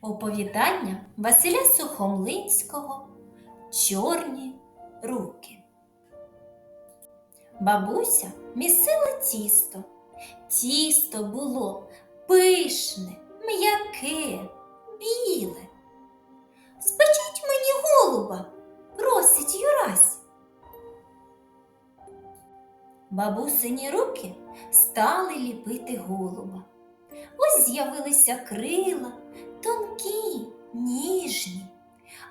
Оповідання Василя Сухомлинського Чорні руки. Бабуся місила тісто. Тісто було пишне, м'яке, біле. Спечіть мені голуба, просить Юрась. Бабусині руки стали ліпити голуба. Ось з'явилися крила, тонкі, ніжні,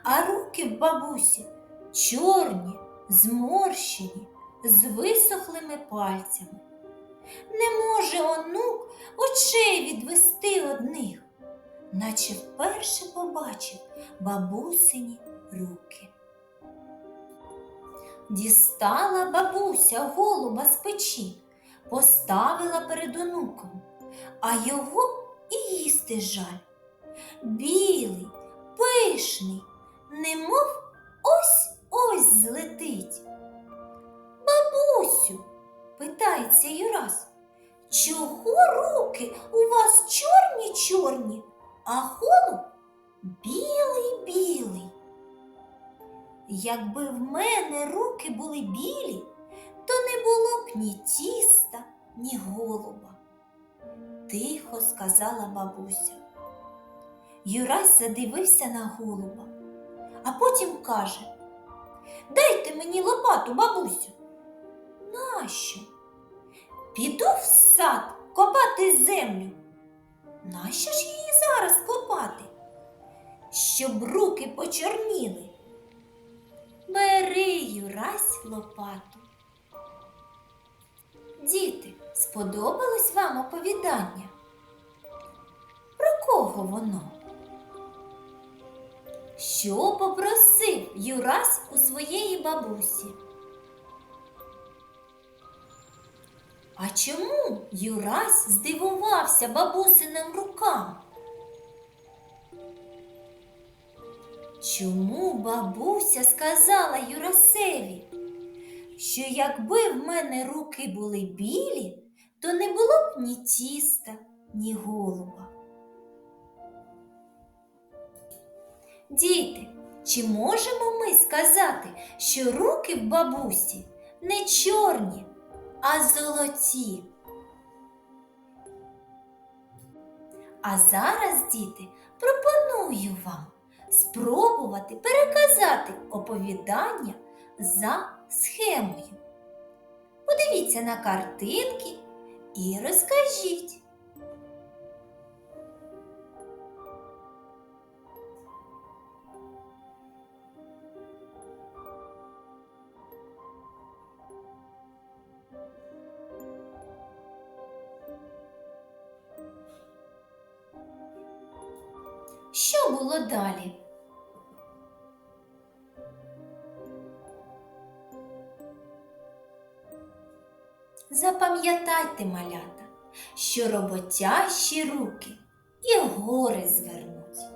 а руки в бабусі чорні, зморщені, з висохлими пальцями. Не може онук очей відвести одних, наче вперше побачив бабусині руки. Дістала бабуся голуба з печі, поставила перед онуком, а його і їсти жаль. Білий, пишний, немов ось ось злетить. Бабусю, питається Юрас, чого руки у вас чорні чорні, а голуб білий білий? Якби в мене руки були білі, то не було б ні тіста, ні голуба, тихо сказала бабуся. Юрась задивився на голуба, а потім каже Дайте мені лопату, бабусю. Нащо? Піду в сад копати землю. Нащо ж її зараз копати? Щоб руки почорніли. Бери, Юрась, лопату. Сподобалось вам оповідання? Про кого воно? Що попросив Юрась у своєї бабусі? А чому Юрась здивувався бабусиним рукам? Чому бабуся сказала Юрасеві, що якби в мене руки були білі, то не було б ні тіста, ні голуба? Діти, чи можемо ми сказати, що руки в бабусі не чорні, а золоті? А зараз, діти, пропоную вам спробувати переказати оповідання за схемою. Подивіться на картинки і розкажіть. Що було далі? Запам'ятайте, малята, що роботящі руки і гори звернуть.